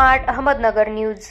Smart Ahmednagar news.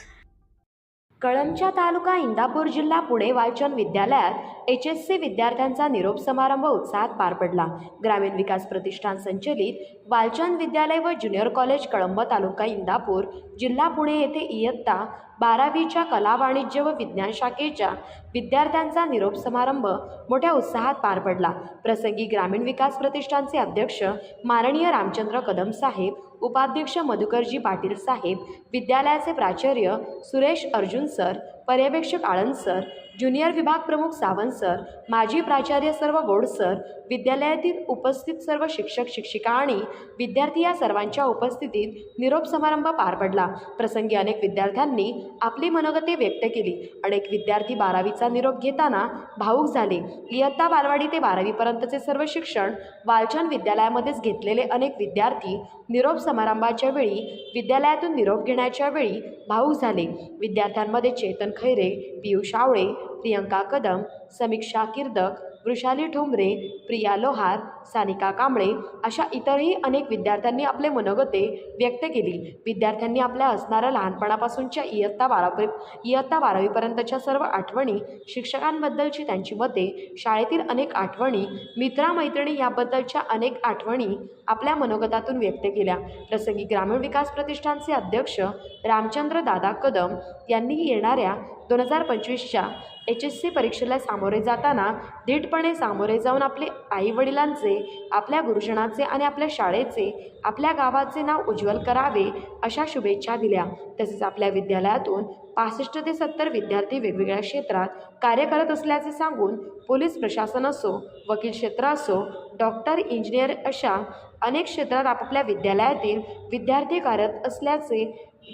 कळंबच्या तालुका इंदापूर जिल्हा पुणे वालचंद विद्यालयात एच एस सी विद्यार्थ्यांचा निरोप समारंभ उत्साहात पार पडला. ग्रामीण विकास प्रतिष्ठान संचलित वालचंद विद्यालय व ज्युनियर कॉलेज कळंब तालुका इंदापूर जिल्हा पुणे येथे इयत्ता बारावीच्या कला वाणिज्य व विज्ञान शाखेच्या विद्यार्थ्यांचा निरोप समारंभ मोठ्या उत्साहात पार पडला. प्रसंगी ग्रामीण विकास प्रतिष्ठानचे अध्यक्ष माननीय रामचंद्र कदम साहेब उपाध्यक्ष मधुकरजी पाटील साहेब विद्यालयाचे प्राचार्य सुरेश अर्जुन सर पर्यवेक्षक आळंद सर ज्युनियर विभाग प्रमुख सावंत सर माजी प्राचार्य सर्व गोड सर विद्यालयातील उपस्थित सर्व शिक्षक शिक्षिका आणि विद्यार्थी या सर्वांच्या उपस्थितीत निरोप समारंभ पार पडला. प्रसंगी अनेक विद्यार्थ्यांनी आपली मनोगते व्यक्त केली. अनेक विद्यार्थी बारावीचा निरोप घेताना भाऊक झाले. इयत्ता बालवाडी ते बारावीपर्यंतचे सर्व शिक्षण वालचंद विद्यालयामध्येच घेतलेले अनेक विद्यार्थी निरोप समारंभाच्या वेळी विद्यालयातून निरोप घेण्याच्या वेळी भाऊक झाले. विद्यार्थ्यांमध्ये चेतन खैरे पियुष आवळे प्रियंका कदम समीक्षा किर्दक वृषाली ठोंबरे प्रिया लोहार सानिका कांबळे अशा इतरही अनेक विद्यार्थ्यांनी आपले मनोगते व्यक्त केली. विद्यार्थ्यांनी आपल्या असणाऱ्या लहानपणापासूनच्या इयत्ता बारावी इयत्ता बारावीपर्यंतच्या सर्व आठवणी शिक्षकांबद्दलची त्यांची मते शाळेतील अनेक आठवणी मित्रामैत्रिणी याबद्दलच्या अनेक आठवणी आपल्या मनोगतातून व्यक्त केल्या. प्रसंगी ग्रामीण विकास प्रतिष्ठानचे अध्यक्ष रामचंद्र दादा कदम यांनी येणाऱ्या दोन हजार पंचवीसच्या एच एस सी परीक्षेला सामोरे जाताना धीटपणे सामोरे जाऊन आपले आईवडिलांचे आपल्या गुरुजनाचे आणि आपल्या शाळेचे आपल्या गावाचे नाव उज्ज्वल करावे अशा शुभेच्छा दिल्या. तसेच आपल्या विद्यालयातून पासष्ट ते सत्तर विद्यार्थी वेगवेगळ्या क्षेत्रात कार्य करत असल्याचे सांगून पोलीस प्रशासन असो वकील क्षेत्र असो डॉक्टर इंजिनियर अशा अनेक क्षेत्रात आपापल्या विद्यालयातील विद्यार्थी कार्यरत असल्याचे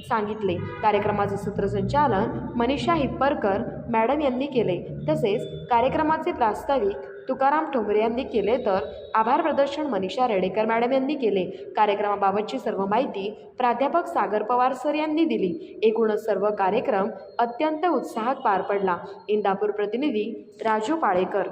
सांगितले. कार्यक्रमाचे सूत्रसंचालन मनीषा हिप्परकर मॅडम यांनी केले. तसेच कार्यक्रमाचे प्रास्ताविक तुकाराम ठोंबरे यांनी केले तर आभार प्रदर्शन मनीषा रेडेकर मॅडम यांनी केले. कार्यक्रमाबाबतची सर्व माहिती प्राध्यापक सागर पवार सर यांनी दिली. एकूणच सर्व कार्यक्रम अत्यंत उत्साहात पार पडला. इंदापूर प्रतिनिधी राजू पाळेकर.